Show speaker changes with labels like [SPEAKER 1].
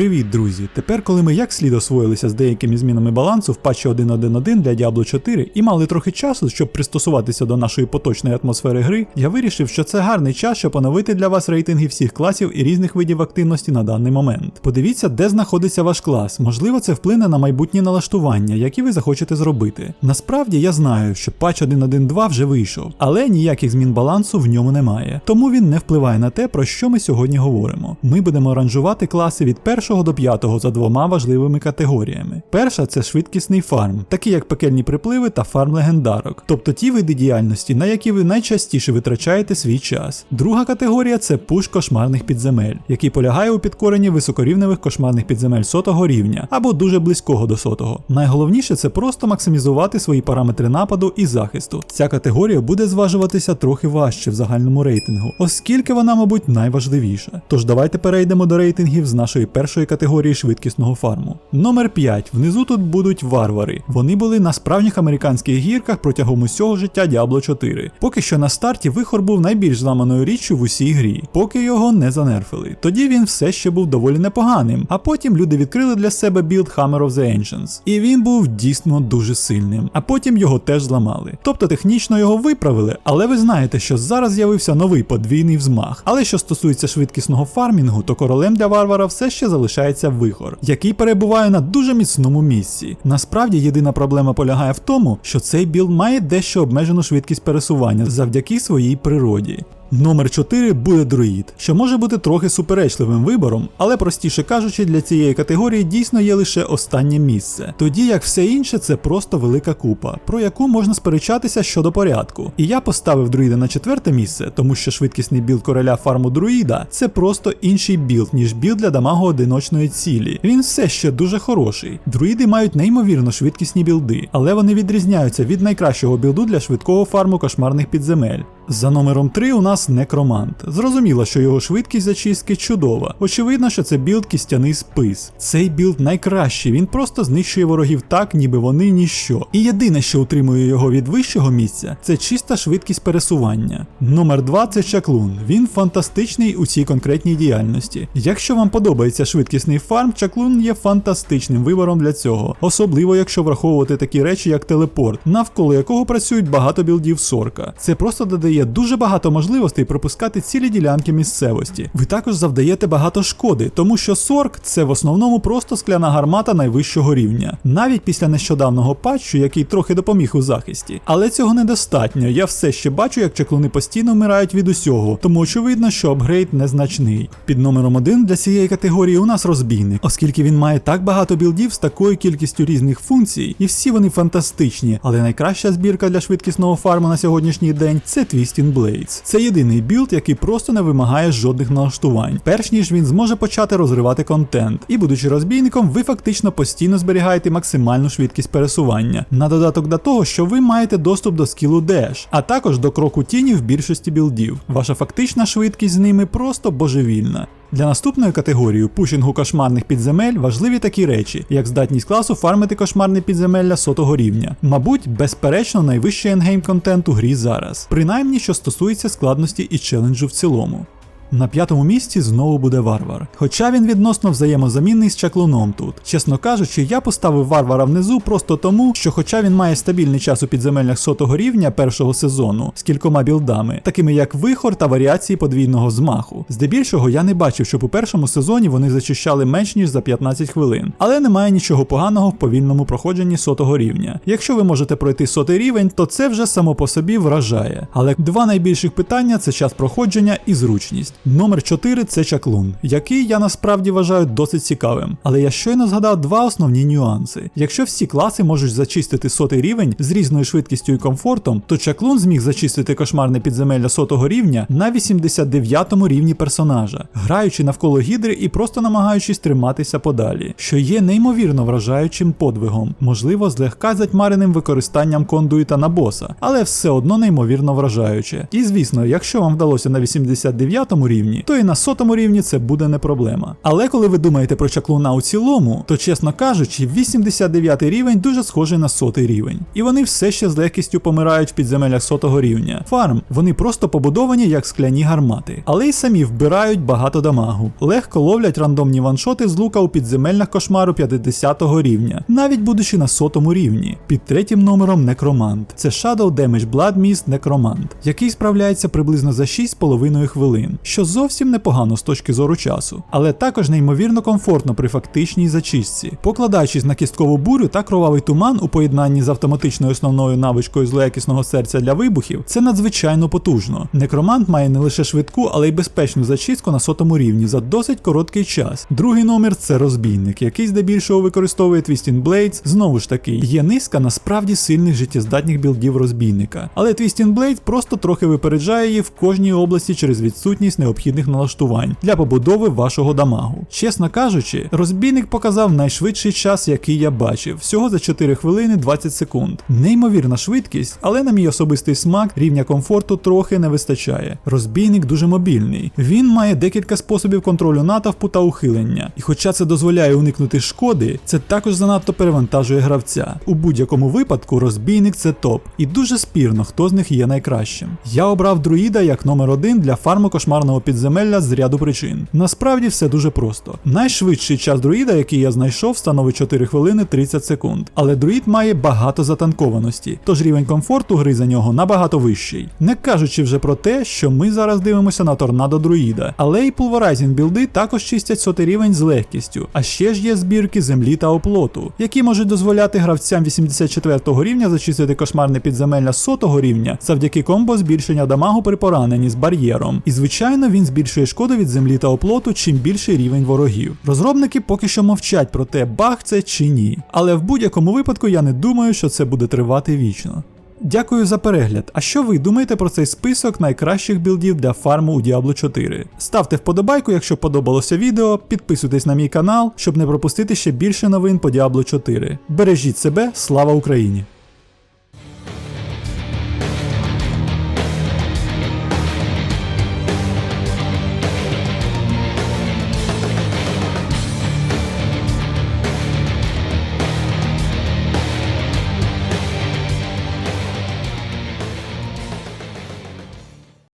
[SPEAKER 1] Привіт, друзі! Тепер, коли ми як слід освоїлися з деякими змінами балансу в патчі 1.1.1 для Diablo 4 і мали трохи часу, щоб пристосуватися до нашої поточної атмосфери гри, я вирішив, що це гарний час, щоб оновити для вас рейтинги всіх класів і різних видів активності на даний момент. Подивіться, де знаходиться ваш клас. Можливо, це вплине на майбутні налаштування, які ви захочете зробити. Насправді я знаю, що патч 1.1.2 вже вийшов, але ніяких змін балансу в ньому немає. Тому він не впливає на те, про що ми сьогодні говоримо. Ми будемо ранжувати класи від 1 до 5 за двома важливими категоріями. Перша це швидкісний фарм, такі як пекельні припливи та фарм легендарок, тобто ті види діяльності, на які ви найчастіше витрачаєте свій час. Друга категорія це пуш кошмарних підземель, який полягає у підкоренні високорівневих кошмарних підземель сотого рівня або дуже близького до сотого. Найголовніше це просто максимізувати свої параметри нападу і захисту. Ця категорія буде зважуватися трохи важче в загальному рейтингу, оскільки вона, мабуть, найважливіша. Тож давайте перейдемо до рейтингів з нашої першої категорії швидкісного фарму. Номер 5. Внизу тут будуть варвари. Вони були на справжніх американських гірках протягом усього життя Diablo 4. Поки що на старті вихор був найбільш зламаною річчю в усій грі, поки його не занерфили. Тоді він все ще був доволі непоганим, а потім люди відкрили для себе білд Hammer of the Ancients. І він був дійсно дуже сильним. А потім його теж зламали. Тобто технічно його виправили, але ви знаєте, що зараз з'явився новий подвійний взмах. Але що стосується швидкісного фармінгу, то королем для варвара все ще залишається вихор, який перебуває на дуже міцному місці. Насправді єдина проблема полягає в тому, що цей білд має дещо обмежену швидкість пересування завдяки своїй природі. Номер 4 буде друїд, що може бути трохи суперечливим вибором, але простіше кажучи, для цієї категорії дійсно є лише останнє місце. Тоді як все інше це просто велика купа, про яку можна сперечатися щодо порядку. І я поставив друїда на четверте місце, тому що швидкісний білд короля фарму друїда це просто інший білд, ніж білд для дамагу одиночної цілі. Він все ще дуже хороший. Друїди мають неймовірно швидкісні білди, але вони відрізняються від найкращого білду для швидкого фарму кошмарних підземель. За номером 3 у нас некромант. Зрозуміло, що його швидкість зачистки чудова. Очевидно, що це білд кістяний спис. Цей білд найкращий, він просто знищує ворогів так, ніби вони ніщо. І єдине, що утримує його від вищого місця, це чиста швидкість пересування. Номер 2 це чаклун. Він фантастичний у цій конкретній діяльності. Якщо вам подобається швидкісний фарм, чаклун є фантастичним вибором для цього, особливо якщо враховувати такі речі, як телепорт, навколо якого працюють багато білдів сорка. Це просто додає дуже багато можливостей пропускати цілі ділянки місцевості. Ви також завдаєте багато шкоди, тому що сорк це в основному просто скляна гармата найвищого рівня, навіть після нещодавного патчу, який трохи допоміг у захисті. Але цього недостатньо. Я все ще бачу, як чаклуни постійно вмирають від усього, тому очевидно, що апгрейд незначний. Під номером 1 для цієї категорії у нас розбійник, оскільки він має так багато білдів з такою кількістю різних функцій, і всі вони фантастичні. Але найкраща збірка для швидкісного фарму на сьогоднішній день це Twisting Blades. Це єдиний білд, який просто не вимагає жодних налаштувань, перш ніж він зможе почати розривати контент. І будучи розбійником, ви фактично постійно зберігаєте максимальну швидкість пересування. На додаток до того, що ви маєте доступ до скілу Dash, а також до кроку тіні в більшості білдів. Ваша фактична швидкість з ними просто божевільна. Для наступної категорії пушінгу кошмарних підземель важливі такі речі, як здатність класу фармити кошмарне підземелля сотого рівня. Мабуть, безперечно, найвищий ендгейм контент у грі зараз, принаймні що стосується складності і челенджу в цілому. На п'ятому місці знову буде варвар. Хоча він відносно взаємозамінний з чаклуном тут. Чесно кажучи, я поставив варвара внизу просто тому, що, хоча він має стабільний час у підземеллях сотого рівня першого сезону з кількома білдами, такими як вихор та варіації подвійного змаху. Здебільшого я не бачив, щоб у першому сезоні вони зачищали менш ніж за 15 хвилин, але немає нічого поганого в повільному проходженні сотого рівня. Якщо ви можете пройти сотий рівень, то це вже само по собі вражає. Але два найбільших питання це час проходження і зручність. Номер 4 це чаклун, який я насправді вважаю досить цікавим. Але я щойно згадав два основні нюанси. Якщо всі класи можуть зачистити сотий рівень з різною швидкістю і комфортом, то чаклун зміг зачистити кошмарне підземелля сотого рівня на 89 рівні персонажа, граючи навколо гідри і просто намагаючись триматися подалі, що є неймовірно вражаючим подвигом, можливо, злегка затьмареним використанням кондуїта на боса, але все одно неймовірно вражаюче. І звісно, якщо вам вдалося на 89 рівні то і на сотому рівні це буде не проблема. Але коли ви думаєте про чаклуна у цілому, то чесно кажучи, 89 рівень дуже схожий на сотий рівень. І вони все ще з легкістю помирають в підземеллях сотого рівня. Фарм, вони просто побудовані як скляні гармати, але й самі вбирають багато дамагу. Легко ловлять рандомні ваншоти з лука у підземельних кошмару 50 рівня, навіть будучи на сотому рівні. Під третім номером Некромант. Це Shadow Damage Blood Mist Некромант, який справляється приблизно за 6,5 хвилин, що зовсім непогано з точки зору часу, але також неймовірно комфортно при фактичній зачистці. Покладаючись на кісткову бурю та кровавий туман у поєднанні з автоматичною основною навичкою злоякісного серця для вибухів, це надзвичайно потужно. Некромант має не лише швидку, але й безпечну зачистку на сотому рівні за досить короткий час. Другий номер це розбійник, який здебільшого використовує Twisting Blades. Знову ж таки, є низка насправді сильних життєздатних білдів розбійника. Але Twisting Blades просто трохи випереджає її в кожній області через відсутність необхідних налаштувань для побудови вашого дамагу. Чесно кажучи, розбійник показав найшвидший час, який я бачив, всього за 4 хвилини 20 секунд. Неймовірна швидкість, але на мій особистий смак рівня комфорту трохи не вистачає. Розбійник дуже мобільний. Він має декілька способів контролю натовпу та ухилення. І хоча це дозволяє уникнути шкоди, це також занадто перевантажує гравця. У будь-якому випадку розбійник це топ, і дуже спірно, хто з них є найкращим. Я обрав друїда як номер один для фарму кошмарного підземелля з ряду причин. Насправді все дуже просто. Найшвидший час друїда, який я знайшов, становить 4 хвилини 30 секунд. Але друїд має багато затанкованості, тож рівень комфорту гри за нього набагато вищий. Не кажучи вже про те, що ми зараз дивимося на торнадо друїда, але й пулверайзінг білди також чистять сотий рівень з легкістю, а ще ж є збірки землі та оплоту, які можуть дозволяти гравцям 84 рівня зачистити кошмарне підземелля сотого рівня завдяки комбо збільшення дамагу при пораненні з бар'єром. І звичайно він збільшує шкоду від землі та оплоту, чим більший рівень ворогів. Розробники поки що мовчать про те, баг це чи ні. Але в будь-якому випадку я не думаю, що це буде тривати вічно. Дякую за перегляд. А що ви думаєте про цей список найкращих білдів для фарму у Diablo 4? Ставте вподобайку, якщо подобалося відео, підписуйтесь на мій канал, щоб не пропустити ще більше новин по Diablo 4. Бережіть себе, слава Україні!